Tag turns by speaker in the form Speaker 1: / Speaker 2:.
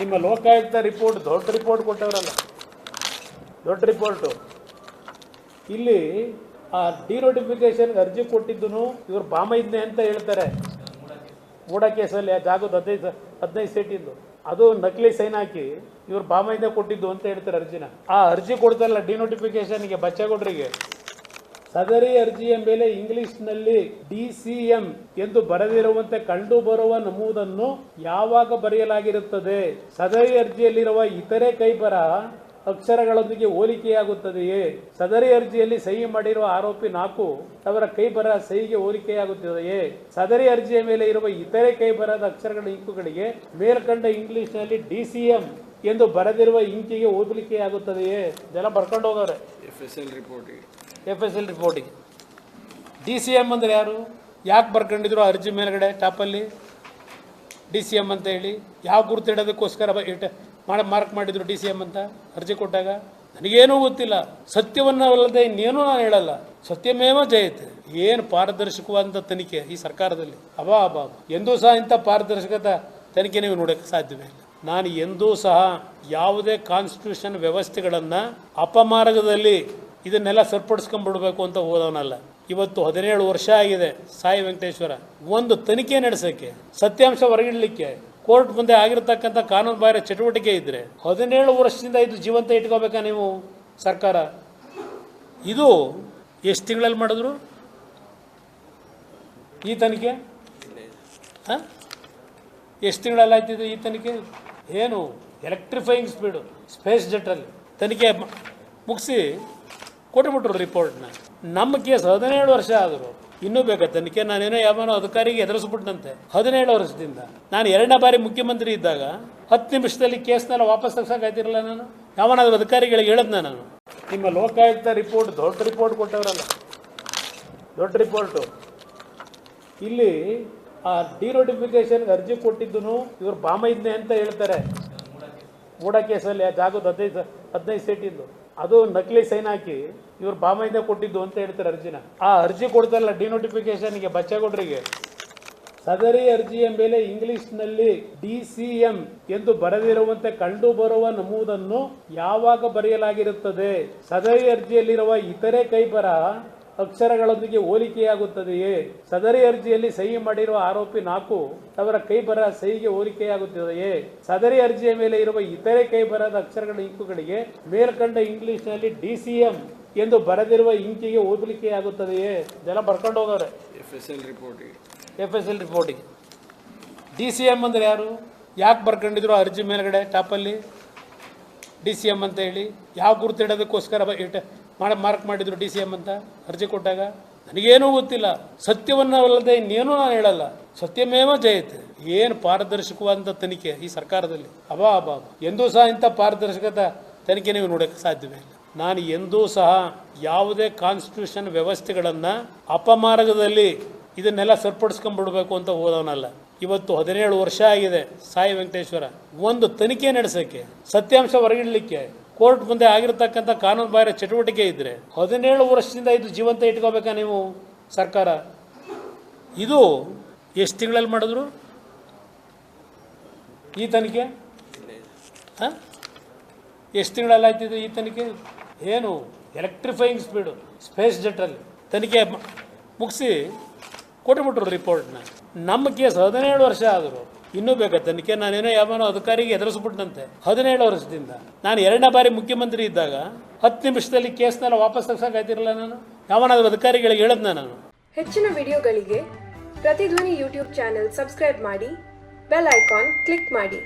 Speaker 1: ನಿಮ್ಮ ಲೋಕಾಯುಕ್ತ ರಿಪೋರ್ಟ್ ದೊಡ್ಡ ರಿಪೋರ್ಟ್ ಕೊಟ್ಟವರಲ್ಲ. ದೊಡ್ಡ ರಿಪೋರ್ಟು ಇಲ್ಲಿ ಆ ಡಿನೋಟಿಫಿಕೇಶನ್ಗೆ ಅರ್ಜಿ ಕೊಟ್ಟಿದ್ದು ಇವರು ಬಾಮೈದ್ನೆ ಅಂತ ಹೇಳ್ತಾರೆ. ಮೂಡ ಕೇಸಲ್ಲಿ ಜಾಗದ ಹದಿನೈದು ಹದಿನೈದು ಸೀಟಿಂದು ಅದು ನಕಲಿ ಸೈನ್ ಹಾಕಿ ಇವ್ರು ಬಾಮೈದ್ನೆ ಕೊಟ್ಟಿದ್ದು ಅಂತ ಹೇಳ್ತಾರೆ ಅರ್ಜಿನ. ಆ ಅರ್ಜಿ ಕೊಡ್ತಾರಲ್ಲ ಡಿನೋಟಿಫಿಕೇಶನ್ಗೆ ಬಚ್ಚೇಗೌಡರಿಗೆ ಸದರಿ ಅರ್ಜಿಯ ಮೇಲೆ ಇಂಗ್ಲಿಷ್ನಲ್ಲಿ ಡಿ ಸಿ ಎಂ ಎಂದು ಬರೆದಿರುವಂತೆ ಕಂಡು ಬರುವ ನಮೂದನ್ನು ಯಾವಾಗ ಬರೆಯಲಾಗಿರುತ್ತದೆ? ಸದರಿ ಅರ್ಜಿಯಲ್ಲಿರುವ ಇತರೆ ಕೈಬರ ಅಕ್ಷರಗಳೊಂದಿಗೆ ಹೋಲಿಕೆಯಾಗುತ್ತದೆಯೇ? ಸದರಿ ಅರ್ಜಿಯಲ್ಲಿ ಸಹಿ ಮಾಡಿರುವ ಆರೋಪಿ ನಾಲ್ಕು ಅವರ ಕೈಬರಹ ಸಹಿಗೆ ಹೋಲಿಕೆಯಾಗುತ್ತದೆಯೇ? ಸದರಿ ಅರ್ಜಿಯ ಮೇಲೆ ಇರುವ ಇತರೆ ಕೈಬರಹದ ಅಕ್ಷರಗಳ ಇಂಕುಗಳಿಗೆ ಮೇಲ್ಕಂಡ ಇಂಗ್ಲಿಷ್ನಲ್ಲಿ ಡಿ ಸಿ ಎಂ ಎಂದು ಬರೆದಿರುವ ಇಂಕಿಗೆ ಹೋಲಿಕೆಯಾಗುತ್ತದೆಯೇ? ಜನ ಬರ್ಕೊಂಡು ಹೋಗವ್ರೆ.
Speaker 2: ಎಫ್
Speaker 1: ಎಫ್ ಎಸ್ ಎಲ್ ರಿಪೋರ್ಟಿಗೆ ಡಿ ಸಿ ಎಂ ಅಂದರೆ ಯಾರು? ಯಾಕೆ ಬರ್ಕೊಂಡಿದ್ರು ಅರ್ಜಿ ಮೇಲ್ಗಡೆ ಟಾಪಲ್ಲಿ ಡಿ ಸಿ ಎಂ ಅಂತ ಹೇಳಿ. ಯಾವ ಗುರುತು ಇಡೋದಕ್ಕೋಸ್ಕರ ಮಾಡ ಮಾರ್ಕ್ ಮಾಡಿದ್ರು ಡಿ ಸಿ ಎಂ ಅಂತ? ಅರ್ಜಿ ಕೊಟ್ಟಾಗ? ನನಗೇನೂ ಗೊತ್ತಿಲ್ಲ. ಸತ್ಯವನ್ನವಲ್ಲದೆ ಇನ್ನೇನೂ ನಾನು ಹೇಳಲ್ಲ. ಸತ್ಯಮೇವ ಜಯತೆ. ಏನು ಪಾರದರ್ಶಕವಾದಂಥ ತನಿಖೆ ಈ ಸರ್ಕಾರದಲ್ಲಿ? ಅಬಾ ಅಬಾ. ಎಂದೂ ಸಹ ಇಂಥ ಪಾರದರ್ಶಕತ ತನಿಖೆ ನೀವು ನೋಡೋಕೆ ಸಾಧ್ಯವೇ ಇಲ್ಲ. ನಾನು ಎಂದೂ ಸಹ ಯಾವುದೇ ಕಾನ್ಸ್ಟಿಟ್ಯೂಷನ್ ವ್ಯವಸ್ಥೆಗಳನ್ನು ಅಪಮಾರ್ಗದಲ್ಲಿ ಇದನ್ನೆಲ್ಲ ಸರಿಪಡಿಸ್ಕೊಂಡ್ಬಿಡ್ಬೇಕು ಅಂತ ಹೋದವನಲ್ಲ. ಇವತ್ತು ಹದಿನೇಳು ವರ್ಷ ಆಗಿದೆ ಸಾಯಿ ವೆಂಕಟೇಶ್ವರ. ಒಂದು ತನಿಖೆ ನಡೆಸೋಕ್ಕೆ, ಸತ್ಯಾಂಶ ಹೊರಗಿಡಲಿಕ್ಕೆ, ಕೋರ್ಟ್ ಮುಂದೆ ಆಗಿರತಕ್ಕಂಥ ಕಾನೂನು ಬಾಹಿರ ಚಟುವಟಿಕೆ ಇದ್ದರೆ ಹದಿನೇಳು ವರ್ಷದಿಂದ ಇದು ಜೀವಂತ ಇಟ್ಕೋಬೇಕಾ ನೀವು ಸರ್ಕಾರ? ಇದು ಎಷ್ಟು ತಿಂಗಳಲ್ಲಿ ಮಾಡಿದ್ರು? ಈ ತನಿಖೆ? ಹಾಂ? ಎಷ್ಟು ತಿಂಗಳಲ್ಲಿ ಆಯ್ತಿದೆ ಈ ತನಿಖೆ? ಏನು ಎಲೆಕ್ಟ್ರಿಫೈಯಿಂಗ್ ಸ್ಪೀಡು ಸ್ಪೇಸ್ ಜೆಟ್ಟಲ್ಲಿ ತನಿಖೆ ಮುಗಿಸಿ. ಕೊಟ್ಟುಬಿಟ್ರು ರಿಪೋರ್ಟ್ನ ನಮ್ಮ ಕೇಸ್ ಹದಿನೇಳು ವರ್ಷ ಆದರು. ಇನ್ನೂ ಬೇಕಾ ತನಿಖೆ, ನಾನೇನೋ ಯಾವನೋ ಅಧಿಕಾರಿಗೆ ಎದುರಿಸ್ಬಿಟ್ಟಂತೆ ಹದಿನೇಳು ವರ್ಷದಿಂದ. ನಾನು ಎರಡನೇ ಬಾರಿ ಮುಖ್ಯಮಂತ್ರಿ ಇದ್ದಾಗ ಹತ್ತು ನಿಮಿಷದಲ್ಲಿ ಕೇಸ್ನೆಲ್ಲ ವಾಪಸ್ ತೆಗ್ಸೋಕ್ಕಾಯ್ತಿರಲ್ಲ ನಾನು? ಯಾವನಾದ್ರೂ ಅಧಿಕಾರಿಗಳಿಗೆ ಹೇಳದ್ನ ನಾನು? ನಿಮ್ಮ ಲೋಕಾಯುಕ್ತ ರಿಪೋರ್ಟ್ ದೊಡ್ಡ ರಿಪೋರ್ಟ್ ಕೊಟ್ಟವರಲ್ಲ. ದೊಡ್ಡ ರಿಪೋರ್ಟು ಇಲ್ಲಿ ಆ ಡಿನೋಟಿಫಿಕೇಶನ್ಗೆ ಅರ್ಜಿ ಕೊಟ್ಟಿದ್ದು ಇವರು ಬಾಮ ಇದ್ನೆ ಅಂತ ಹೇಳ್ತಾರೆ. ಮೂಡ ಕೇಸಲ್ಲಿ ಆ ಜಾಗದ ಹದಿನೈದು ಹದಿನೈದು ಸೀಟಿಂದು ಅದು ನಕಲಿ ಸೈನ್ ಹಾಕಿ ಇವ್ರು ಬಾಮೈದ್ನೆ ಕೊಟ್ಟಿದ್ದು ಅಂತ ಹೇಳ್ತಾರೆ ಅರ್ಜಿನ. ಆ ಅರ್ಜಿ ಕೊಡ್ತಾರಲ್ಲ ಡಿನೋಟಿಫಿಕೇಶನ್ಗೆ ಬಚ್ಚೇಗೌಡರಿಗೆ. ಸದರಿ ಅರ್ಜಿಯ ಮೇಲೆ ಇಂಗ್ಲಿಷ್ನಲ್ಲಿ ಡಿ ಸಿ ಎಂ ಎಂದು ಬರೆದಿರುವಂತೆ ಕಂಡು ಬರುವ ನಮೂದನ್ನು ಯಾವಾಗ ಬರೆಯಲಾಗಿರುತ್ತದೆ? ಸದರಿ ಅರ್ಜಿಯಲ್ಲಿರುವ ಇತರೆ ಕೈಬರಹ ಅಕ್ಷರಗಳೊಂದಿಗೆ ಹೋಲಿಕೆಯಾಗುತ್ತದೆಯೇ? ಸದರಿ ಅರ್ಜಿಯಲ್ಲಿ ಸಹಿ ಮಾಡಿರುವ ಆರೋಪಿ ನಾಲ್ಕು ಅವರ ಕೈ ಬರ ಸಹಿಗೆ ಹೋಲಿಕೆಯಾಗುತ್ತದೆಯೇ? ಸದರಿ ಅರ್ಜಿಯ ಮೇಲೆ ಇರುವ ಇತರೆ ಕೈಬರಹದ ಅಕ್ಷರಗಳ ಇಂಕುಗಳಿಗೆ ಮೇಲ್ಕಂಡ ಇಂಗ್ಲಿಷ್ನಲ್ಲಿ ಡಿ ಸಿ ಎಂ ಎಂದು ಬರೆದಿರುವ ಇಂಕಿಗೆ ಹೋಲಿಕೆಯಾಗುತ್ತದೆಯೇ? ಜನ ಬರ್ಕೊಂಡು ಹೋಗವ್ರೆ.
Speaker 2: F S L reporting
Speaker 1: F S L reporting D C M ಅಂದರೆ ಯಾರು? ಯಾಕೆ ಬರ್ಕೊಂಡಿದ್ರು ಅರ್ಜಿ ಮೇಲ್ಗಡೆ ಟಾಪಲ್ಲಿ? ಡಿ ಸಿ ಎಂ ಅಂತ ಹೇಳಿ. ಯಾವ ಗುರುತಿಡೋದಕ್ಕೋಸ್ಕರ ಇಟ್ಟ ಮಾಡ ಮಾರ್ಕ್ ಮಾಡಿದ್ರು ಡಿ ಸಿ ಎಂ ಅಂತ ಅರ್ಜಿ ಕೊಟ್ಟಾಗ, ನನಗೇನೂ ಗೊತ್ತಿಲ್ಲ. ಸತ್ಯವನ್ನಲ್ಲದೆ ಇನ್ನೇನು ನಾನು ಹೇಳಲ್ಲ. ಸತ್ಯಮೇವ ಜಯತೆ. ಏನು ಪಾರದರ್ಶಕವಾದಂಥ ತನಿಖೆ ಈ ಸರ್ಕಾರದಲ್ಲಿ? ಅಬಾ ಅಬಾ ಅಬಾ. ಎಂದೂ ಸಹ ಇಂಥ ಪಾರದರ್ಶಕತ ತನಿಖೆ ನೀವು ನೋಡೋಕ್ಕೆ ಸಾಧ್ಯವೇ ಇಲ್ಲ. ನಾನು ಎಂದೂ ಸಹ ಯಾವುದೇ ಕಾನ್ಸ್ಟಿಟ್ಯೂಷನ್ ವ್ಯವಸ್ಥೆಗಳನ್ನು ಅಪಮಾರ್ಗದಲ್ಲಿ ಇದನ್ನೆಲ್ಲ ಸರಿಪಡಿಸ್ಕೊಂಡ್ಬಿಡ್ಬೇಕು ಅಂತ ಹೋದವನಲ್ಲ. ಇವತ್ತು ಹದಿನೇಳು ವರ್ಷ ಆಗಿದೆ. ಸಾಯಿ ವೆಂಕಟೇಶ್ವರ, ಒಂದು ತನಿಖೆ ನಡೆಸೋಕ್ಕೆ, ಸತ್ಯಾಂಶ ಹೊರಗಿಡಲಿಕ್ಕೆ ಕೋರ್ಟ್ ಮುಂದೆ ಆಗಿರತಕ್ಕಂಥ ಕಾನೂನು ಬಾಹಿರ ಚಟುವಟಿಕೆ ಇದ್ದರೆ ಹದಿನೇಳು ವರ್ಷದಿಂದ ಇದು ಜೀವಂತ ಇಟ್ಕೋಬೇಕಾ ನೀವು ಸರ್ಕಾರ? ಇದು ಎಷ್ಟು ತಿಂಗಳಲ್ಲಿ ಮಾಡಿದ್ರು? ಈ ತನಿಖೆ? ಹಾಂ? ಎಷ್ಟು ತಿಂಗಳಲ್ಲಿ ಆಯ್ತಿದೆ ಈ ತನಿಖೆ? ಏನು? ಎಲೆಕ್ಟ್ರಿಫೈಯಿಂಗ್ ಸ್ಪೀಡು ಸ್ಪೇಸ್ ಜೆಟ್ರಲ್ಲಿ ತನಿಖೆ ಮುಗಿಸಿ ಕೊಟ್ಟುಬಿಟ್ರು ರಿಪೋರ್ಟ್ನ ನಮ್ಮ ಕೇಸ್ ಹದಿನೇಳು ವರ್ಷ ಆದರು ಇನ್ನೂ ಬೇಕಾ? ತನಿಖೆ ನಾನೇನೋ ಯಾವನೋ ಅಧಿಕಾರಿಗೆ ಎದುರಿಸ್ಬಿಟ್ಟಂತೆ ಹದಿನೇಳು ವರ್ಷದಿಂದ. ನಾನು ಎರಡನೇ ಬಾರಿ ಮುಖ್ಯಮಂತ್ರಿ ಇದ್ದಾಗ ಹತ್ತು ನಿಮಿಷದಲ್ಲಿ ಕೇಸ್ನೆಲ್ಲ ವಾಪಸ್ ತೆಗ್ಸೋಕ್ಕಾಯ್ತಿರಲ್ಲ ನಾನು? ಯಾವನಾದ್ರೂ ಅಧಿಕಾರಿಗಳಿಗೆ ಹೇಳದ್ನ ನಾನು?
Speaker 3: ಹೆಚ್ಚಿನ ವಿಡಿಯೋಗಳಿಗೆ ಪ್ರತಿಧ್ವನಿ ಯೂಟ್ಯೂಬ್ ಚಾನೆಲ್ ಸಬ್ಸ್ಕ್ರೈಬ್ ಮಾಡಿ, ಬೆಲ್ ಐಕಾನ್ ಕ್ಲಿಕ್ ಮಾಡಿ.